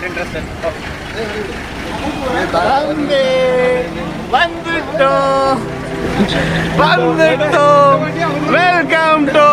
not interested. Bande! Bandito! Bandito! Welcome to!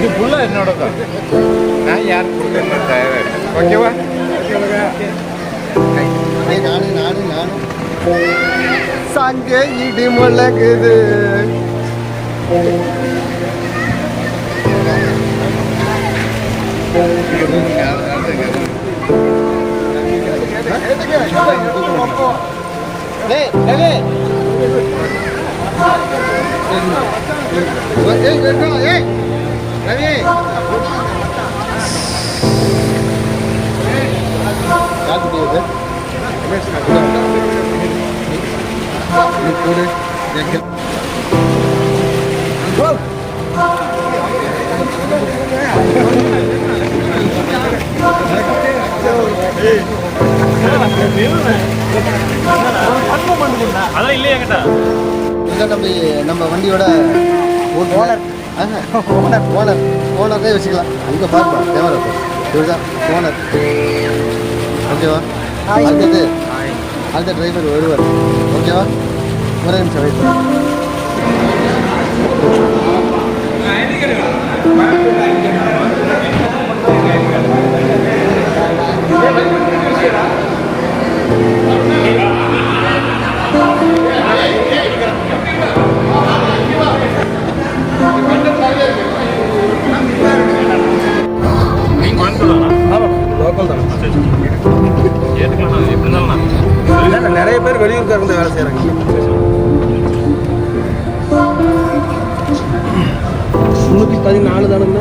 இது ஃபுல்லா என்னோட தான் நான் யாருக்கு கொடுக்கணும் தேவை ஓகேவா நானு நானு நானு சங்க இடி முழங்குது டேய் டேய் ஏய் ஏய் ஏய் ரவி போடு அதான் இல்லையா கேட்டா? நம்ம வண்டியோட ஓனர். ஓனர் ஓனர் ஓனர்னே வச்சுக்கலாம் அங்கே பாருப்பா கேமரா இதுதான் ஓனர் ஓகேவா அடுத்தது அடுத்த டிரைவர் வருவார் ஓகேவா ஒரே நிமிஷம் வெயிட் நீங்க பதினாலு தானுங்க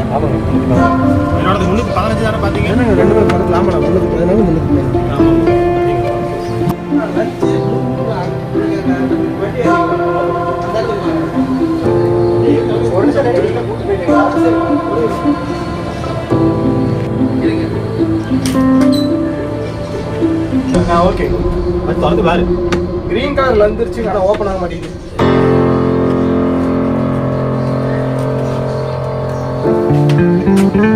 என்னோட முன்னுக்கு பதினஞ்சு தானே பார்த்தீங்க? ரெண்டு பேர் பக்கத்தில் ஆமாண்ணா முந்நூற்றி பதினாலு பதினாலு ஓகே. அது திறந்து பாரு. கிரீன் கலர்ல வந்துருச்சு ஆனால் ஓப்பன் ஆக மாட்டேங்குது. Mm-hmm.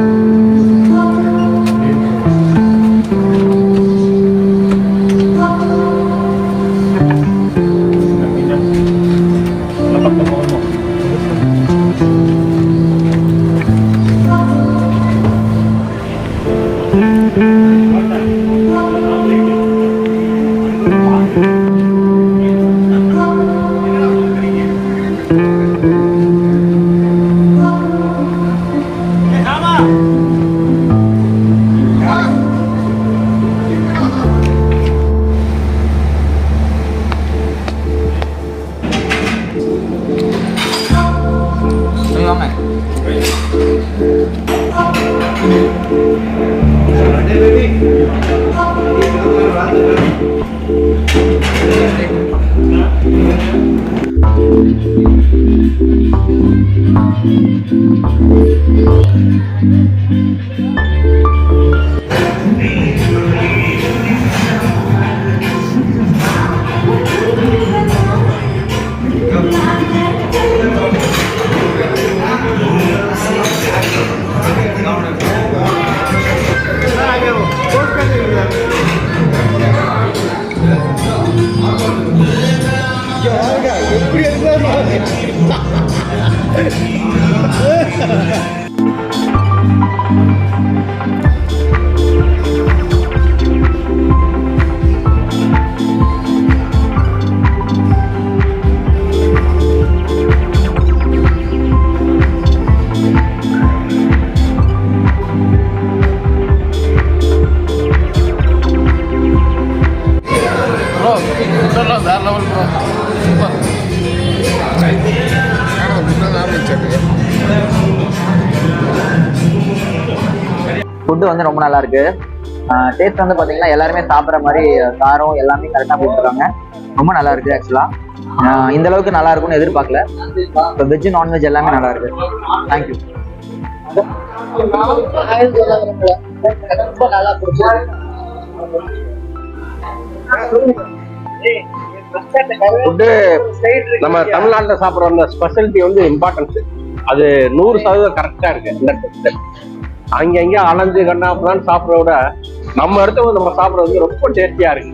ப்ரோ ஃபுட்டு வந்து ரொம்ப நல்லா இருக்கு டேஸ்ட் வந்து பாத்தீங்கன்னா எல்லாருமே சாப்பிட்ற மாதிரி காரம் எல்லாமே கரெக்டாக போட்டுருக்காங்க ரொம்ப நல்லா இருக்கு ஆக்சுவலா இந்த அளவுக்கு நல்லா இருக்கும்னு எதிர்பார்க்கல இப்போ வெஜ் நான்வெஜ் எல்லாமே நல்லா இருக்கு தேங்க்யூ ஃபுட்டு நம்ம தமிழ்நாட்டில் சாப்பிட்ற அந்த ஸ்பெஷாலிட்டி வந்து இம்பார்ட்டன்ஸ் அது நூறு சதவீதம் கரெக்டாக இருக்கு. இந்த டெஸ்ட் அங்கே அங்கே அலைஞ்சு கண்ணாப்பலான்னு சாப்பிட்றத விட நம்ம இடத்த வந்து நம்ம சாப்பிட்றது வந்து ரொம்ப டேஸ்டியாக இருக்கு.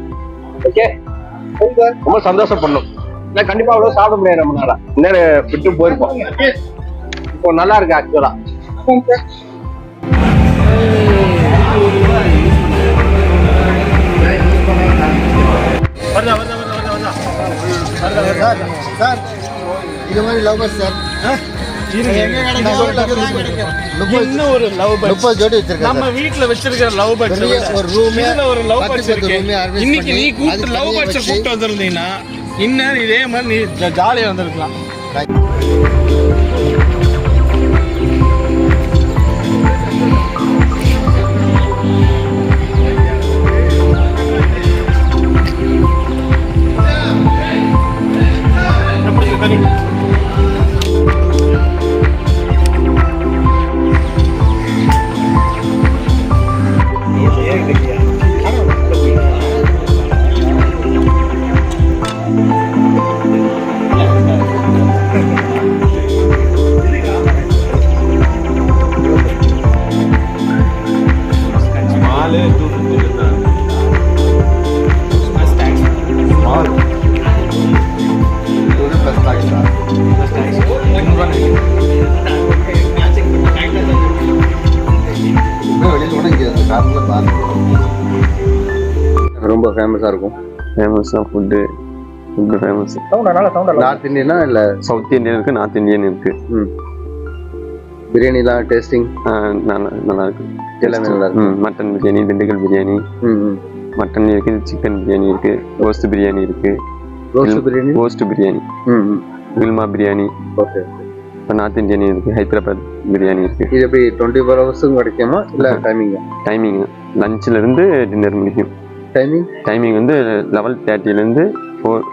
ஓகே ரொம்ப சந்தோஷப்படணும். இல்லை கண்டிப்பாக அவ்வளோ சாப்பிட முடியாது நம்மளால. இன்னும் விட்டு போயிருப்போம். இப்போ நல்லா இருக்கு ஆக்சுவலாக வருதா வருதா வருதா வருதா வருதா. சார் இது மாதிரி லவ் பஸ் சார் இன்னும் ஒரு லவ் பேர்ட்ஸ் முப்பது ஜோடி வச்சிருக்கேன் நம்ம வீட்ல வச்சிருக்கிற லவ் பேர்ட்ஸ் ஒரு இதுல ஒரு லவ் பேர்ட்ஸ் இருக்கு. இன்னைக்கு நீ கூப்பிட்டு லவ் பேர்ட்ஸ் கூப்பிட்டு வந்திருந்தீங்கன்னா இன்னும் இதே மாதிரி நீ ஜாலியா வந்திருக்கலாம். ஃபேமஸாக இருக்கும். ஃபேமஸாக ஃபுட்டு ஃபுட்டு ஃபேமஸ் நார்த் இந்தியனா இல்லை? சவுத் இந்தியன் இருக்கு நார்த் இந்தியன் இருக்கு. பிரியாணிலாம் டேஸ்டிங் நல்லா நல்லா இருக்கு. எல்லாமே நல்லா இருக்கு. ம் மட்டன் பிரியாணி திண்டுக்கல் பிரியாணி ம் ம். மட்டன் இருக்கு சிக்கன் பிரியாணி இருக்கு ரோஸ்ட் பிரியாணி இருக்கு. ரோஸ்ட் பிரியாணி ரோஸ்ட் பிரியாணி ம் ம். வில்மா பிரியாணி ஓகே இப்போ நார்த் இந்தியன் இருக்கு ஹைதராபாத் பிரியாணி இருக்கு. இது எப்படி டுவெண்ட்டி ஃபோர் ஹவர்ஸும் கிடைக்குமா? இல்லை டைமிங்கா டைமிங் லஞ்சில் இருந்து டின்னர் முடிக்கும். டைமிங் டைமிங் வந்து லெவல் தேர்ட்டிலேருந்து ஃபோர்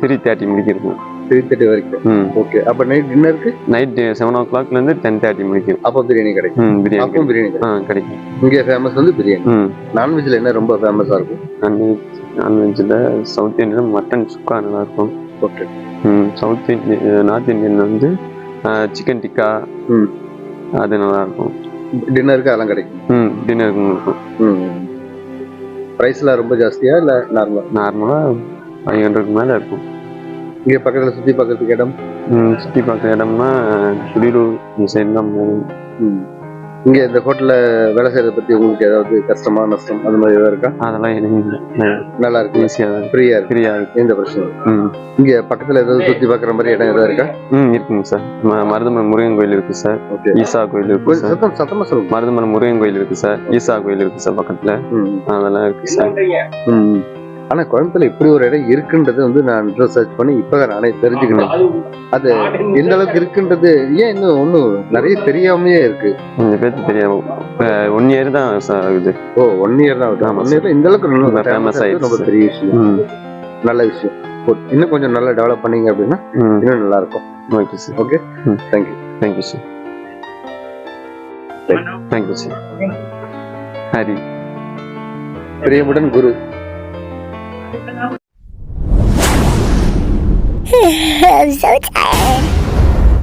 த்ரீ தேர்ட்டி முடிக்கும் த்ரீ தேர்ட்டி வரைக்கும்? ஓகே அப்போ நைட் டின்னருக்கு நைட் செவன் ஓ கிளாக்லேருந்து டென் தேர்ட்டி முடிக்கும். அப்போ பிரியாணி கிடைக்கும். பிரியாணி அப்பவும் பிரியாணி ஆ கிடைக்கும். இங்கே ஃபேமஸ் வந்து பிரியாணி. ம். நான்வெஜ்ல என்ன ரொம்ப ஃபேமஸாக இருக்கும்? நான்வெஜ் நான்வெஜ்ஜில் சவுத் இந்தியன் மட்டன் சுக்கா நல்லாயிருக்கும் ஓகே ம் சவுத் இந்தியன் நார்த் இந்தியன் வந்து சிக்கன் டிக்கா ம். அது நல்லாயிருக்கும் டின்னருக்கு அதெல்லாம் கிடைக்கும். ம் டின்னருக்கு இருக்கும். ம். ப்ரைஸ்லாம் ரொம்ப ஜாஸ்தியா இல்லை நார்மலாக நார்மலாக ஃபைவ் ஹண்ட்ரட்க்கு மேலே இருக்கும். இங்கே பக்கத்தில் சுற்றி பார்க்கறதுக்கு இடம்? சுற்றி பார்க்குற இடம்னா இந்த சைடு தான் போகணும் ம். இங்கே இந்த ஹோட்டலில் வேலை செய்யறத பற்றி உங்களுக்கு ஏதாவது கஷ்டமா நஷ்டம் அது மாதிரி ஏதாவது இருக்கா? அதெல்லாம் எதுவும் இல்லை. நல்லா இருக்கு. ஈஸியாக ஃப்ரீயாக இருக்கு. ஃப்ரீயாக இருக்கு. எந்த பிரச்சனை ம். இங்கே பக்கத்தில் ஏதாவது சுற்றி பார்க்குற மாதிரி இடம் ஏதாவது இருக்கா? ம் இருக்குங்க சார். மருதமலை முருகன் கோயில் இருக்குது சார். ஓகே. ஈசா கோயில் சார். சத்தம் சத்தமாக சொல்லுங்க. மருதமலை முருகன் கோயில் இருக்குது சார். ஈசா கோயில் இருக்குது சார் பக்கத்தில். ம் அதெல்லாம் இருக்குது சார். ம். ஆனால் கோயம்புத்தூர்ல இப்படி ஒரு இடம் இருக்குன்றது வந்து நான் சர்ச் பண்ணி இப்போ நானே தெரிஞ்சுக்கணும் அது எந்த அளவுக்கு இருக்குன்றது ஏன் இன்னும் ஒன்றும் நிறைய தெரியாமையே இருக்கு. கொஞ்சம் பேருக்கு தெரியாது ஒன் இயர் தான் ஆகுது. ஓ ஒன் இயர் தான் ஒன் இயர்ல இந்த அளவுக்கு ரொம்ப famous ஆயிருக்கு, ரொம்ப ஆயிடுச்சு. பெரிய விஷயம். நல்ல விஷயம். இன்னும் கொஞ்சம் நல்லா டெவலப் பண்ணீங்க அப்படின்னா இன்னும் நல்லா இருக்கும். Okay sir okay. Thank you thank you sir thank you sir Hari Priyamudan Guru I'm so tired.